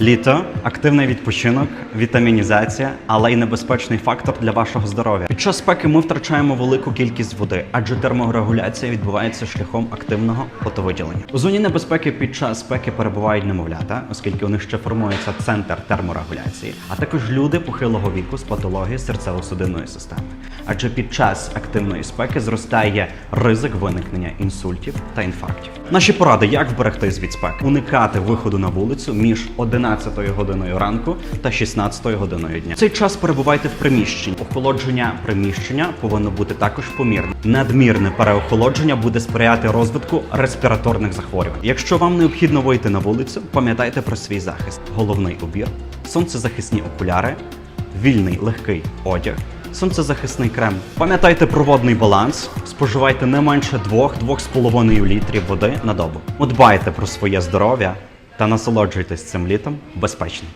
Літо, активний відпочинок, вітамінізація, але й небезпечний фактор для вашого здоров'я. Під час спеки ми втрачаємо велику кількість води, адже терморегуляція відбувається шляхом активного потовиділення. У зоні небезпеки під час спеки перебувають немовлята, оскільки у них ще формується центр терморегуляції, а також люди похилого віку з патологією серцево-судинної системи. Адже під час активної спеки зростає ризик виникнення інсультів та інфарктів. Наші поради, як вберегтись від спеки, уникати виходу на вулицю між 11 годиною ранку та 16 годиною дня. Цей час перебувайте в приміщенні. Охолодження приміщення повинно бути також помірне. Надмірне переохолодження буде сприяти розвитку респіраторних захворювань. Якщо вам необхідно вийти на вулицю, пам'ятайте про свій захист: головний убір, сонцезахисні окуляри, вільний легкий одяг. Сонцезахисний крем. Пам'ятайте про водний баланс. Споживайте не менше 2-2,5 літрів води на добу. Дбайте про своє здоров'я та насолоджуйтесь цим літом безпечно.